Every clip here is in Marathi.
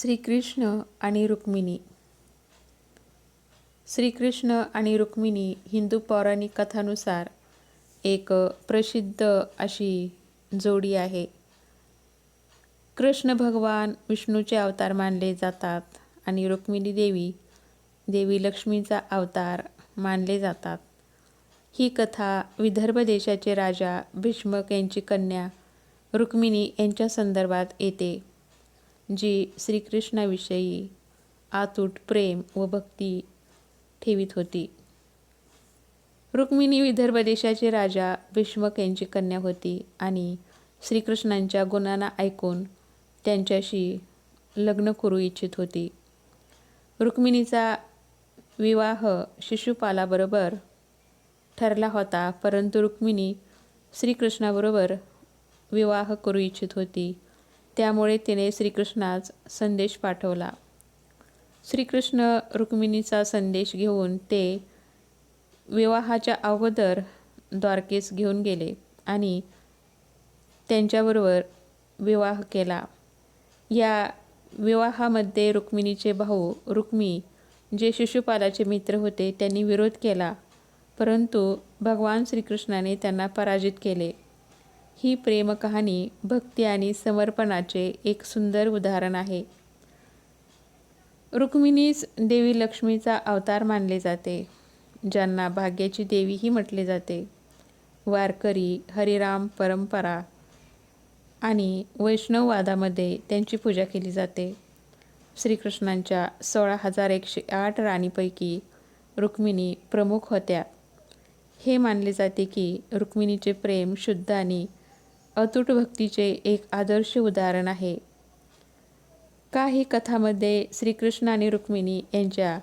श्रीकृष्ण आणि रुक्मिणी. श्रीकृष्ण आणि रुक्मिणी हिंदू पौराणिक कथानुसार एक प्रसिद्ध अशी जोडी आहे. कृष्ण भगवान विष्णूचे अवतार मानले जातात आणि रुक्मिणी देवी देवी लक्ष्मीचा अवतार मानले जातात. ही कथा विदर्भ देशाचे राजा भीष्मक यांची कन्या रुक्मिणी यांच्या संदर्भात येते. जी श्रीकृष्णाविषयी आतूट प्रेम व भक्ती ठेवीत होती. रुक्मिणी विदर्भ देशाचे राजा भीष्मक यांची कन्या होती आणि श्रीकृष्णांच्या गुणांना ऐकून त्यांच्याशी लग्न करू इच्छित होती. रुक्मिणीचा विवाह शिशुपालाबरोबर ठरला होता परंतु रुक्मिणी श्रीकृष्णाबरोबर विवाह करू इच्छित होती. त्यामुळे तिने श्रीकृष्णास संदेश पाठवला. श्रीकृष्ण रुक्मिणीचा संदेश घेऊन ते विवाहाच्या अगोदर द्वारकेस घेऊन गेले आणि त्यांच्याबरोबर विवाह केला. या विवाहामध्ये रुक्मिणीचे भाऊ रुक्मी जे शिशुपालाचे मित्र होते त्यांनी विरोध केला. परंतु भगवान श्रीकृष्णाने त्यांना पराजित केले. ही प्रेमकहाणी भक्ती आणि समर्पणाचे एक सुंदर उदाहरण आहे. रुक्मिणीस देवी लक्ष्मीचा अवतार मानले जाते ज्यांना भाग्याची देवीही म्हटले जाते. वारकरी हरिराम परंपरा आणि वैष्णववादामध्ये त्यांची पूजा केली जाते. श्रीकृष्णांच्या सोळा हजार एकशे आठ राणीपैकी रुक्मिणी प्रमुख होत्या. हे मानले जाते की रुक्मिणीचे प्रेम शुद्ध आणि अतूट भक्तीचे एक आदर्श उदाहरण आहे. काही कथामध्ये श्रीकृष्ण आणि रुक्मिणी यांच्या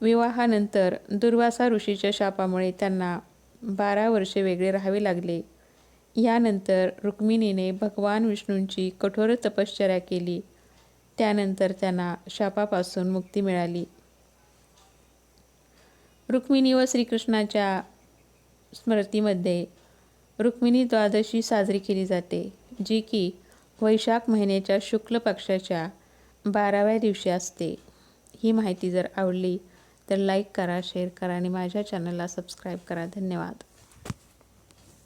विवाहानंतर दुर्वासा ऋषीच्या शापामुळे त्यांना बारा वर्षे वेगळे राहावे लागले. यानंतर रुक्मिणीने भगवान विष्णूंची कठोर तपश्चर्या केली. त्यानंतर त्यांना शापापासून मुक्ती मिळाली. रुक्मिणी व श्रीकृष्णाच्या स्मृतीमध्ये रुक्मिणी द्वादशी साजरी केली जाते जी की वैशाख महिन्याच्या शुक्ल पक्षाच्या बाराव्या दिवशी असते. ही माहिती जर आवडली तर लाईक करा शेअर करा आणि माझ्या चॅनलला सबस्क्राईब करा. धन्यवाद.